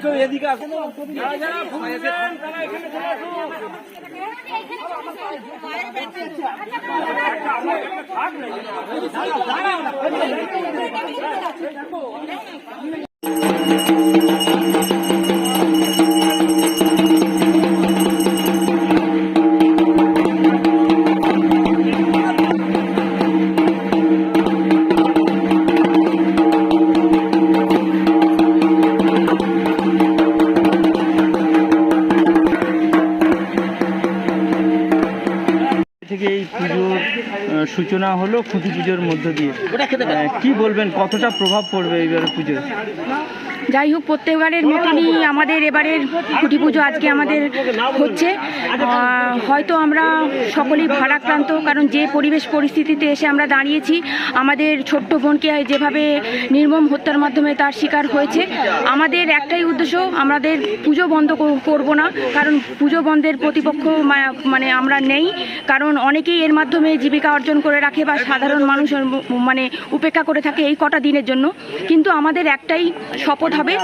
একটু এদিকে আসুন যারা থেকে এই পুজোর সূচনা হলো খুঁটি পুজোর মধ্য দিয়ে। কি বলবেন কতটা প্রভাব পড়বে এইবার পুজোর যাই হোক প্রত্যেকবারের মতনই আমাদের এবারের খুঁটি পুজো আজকে আমাদের হচ্ছে। হয়তো আমরা সকলেই ভারাক্রান্ত, কারণ যে পরিবেশ পরিস্থিতিতে এসে আমরা দাঁড়িয়েছি, আমাদের ছোট্ট বোনকে যেভাবে নির্মম হত্যার মাধ্যমে তার শিকার হয়েছে, আমাদের একটাই উদ্দেশ্য, আমাদের পুজো বন্ধ কর- করব না, কারণ পুজো বন্ধের প্রতিপক্ষ মানে আমরা নেই, কারণ অনেকেই এর মাধ্যমে জীবিকা অর্জন করে রাখে বা সাধারণ মানুষ মানে উপেক্ষা করে থাকে এই কটা দিনের জন্য। কিন্তু আমাদের একটাই শপথ হবে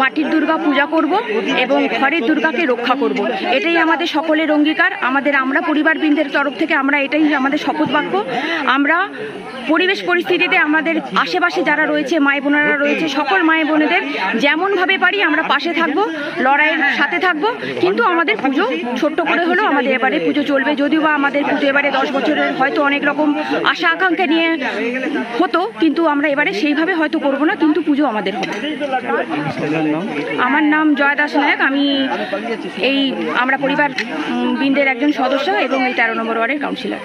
মাটির দুর্গা পূজা করব এবং ঘরের দুর্গাকে রক্ষা করব। এটাই আমাদের সকলের অঙ্গীকার। আমাদের আমরা পরিবারবৃন্দের তরফ থেকে আমরা এটাই আমাদের শপথ বাক্য। আমরা পরিবেশ পরিস্থিতিতে আমাদের আশেপাশে যারা রয়েছে, মায় বোনেরা রয়েছে, সকল মায় বোনেদের যেমনভাবে পারি আমরা পাশে থাকব, লড়াইয়ের সাথে থাকব। কিন্তু আমাদের পুজো ছোট্ট করে হলেও আমাদের এবারে পুজো চলবে। যদিও বা আমাদের পুজো এবারে দশ বছরের হয়তো অনেক রকম আশা আকাঙ্ক্ষা নিয়ে হতো, কিন্তু আমরা এবারে সেইভাবে হয়তো করব না, কিন্তু পুজো আমাদের হবে। আমার নাম জয় দাস নায়ক। আমি এই আমরা পরিবার বৃন্দের একজন সদস্য এবং এই তেরো নম্বর ওয়ার্ডের কাউন্সিলর